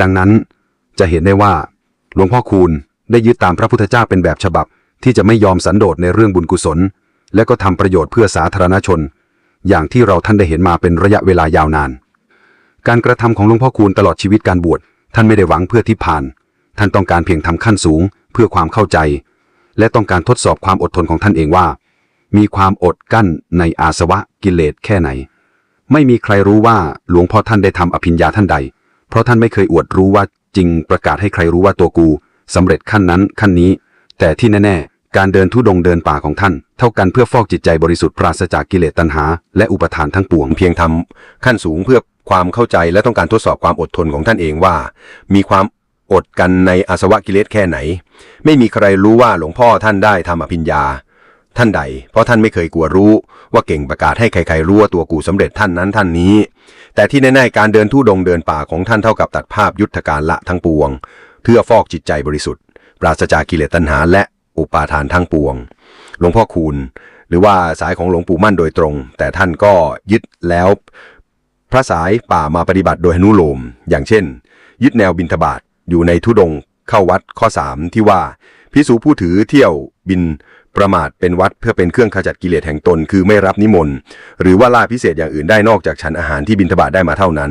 ดังนั้นจะเห็นได้ว่า หลวงพ่อคูณได้ยึดตามพระพุทธเจ้าเป็นแบบฉบับ ที่จะไม่ยอมสันโดษในเรื่องบุญกุศล และก็ทำประโยชน์เพื่อสาธารณชน อย่างที่เราท่านได้เห็นมาเป็นระยะเวลายาวนาน การกระทำของหลวงพ่อคูณตลอดชีวิตการบวชท่านไม่ได้หวังเพื่อที่ผ่าน ท่านต้องการเพียงทำขั้นสูงเพื่อความเข้าใจ และต้องการทดสอบความอดทนของท่านเองว่า มีความอดกั้นในอาสวะกิเลสแค่ไหน ไม่มีใครรู้ว่าหลวงพ่อท่านได้ทำอภิญญาท่านใด เพราะท่านไม่เคยอวดรู้ว่าจริงประกาศให้ใครรู้ว่าตัวกูสำเร็จขั้นนั้นขั้นนี้ แต่ที่แน่ๆ การเดินทุดงค์เดินป่าของท่าน เท่ากันเพื่อฟอกจิตใจบริสุทธิ์ปราศจากกิเลสตัณหา และอุปทานทั้งปวงเพียงทำขั้นสูงเพื่อความเข้าใจและต้องการทดสอบความอดทนของท่านเองว่า มีความอดกันในอาสวะกิเลสแค่ไหน ไม่มีใครรู้ว่าหลวงพ่อท่านได้ทำอภิญญา ท่านใด เพราะท่านไม่เคยกลัวรู้ ว่าเก่งประกาศให้ใครๆรู้ว่าตัวกูสำเร็จท่านนั้นท่านนี้ แต่ที่แน่ๆการเดินทุดงเดินป่าของท่านเท่ากับตัดภาพยุทธการละทั้งปวง เพื่อฟอกจิตใจบริสุทธิ์ ปราศจากกิเลสตัณหา และอุปาทานทั้งปวง หลวงพ่อคูณ หรือว่าสายของหลวงปู่มั่นโดยตรง แต่ท่านก็ยึดแล้ว พระสายป่ามาปฏิบัติโดยอนุโลม อย่างเช่น ยึดแนวบินทบาทอยู่ในทุดงเข้าวัดข้อ 3 ที่ว่าพิสูผู้ถือเที่ยวบิน ประมาทเป็นวัดเพื่อเป็นเครื่องขจัดกิเลสแห่งตน คือไม่รับนิมนต์ หรือว่าลาพิเศษอย่างอื่นได้นอกจากฉันอาหารที่บินทบาตได้มาเท่านั้น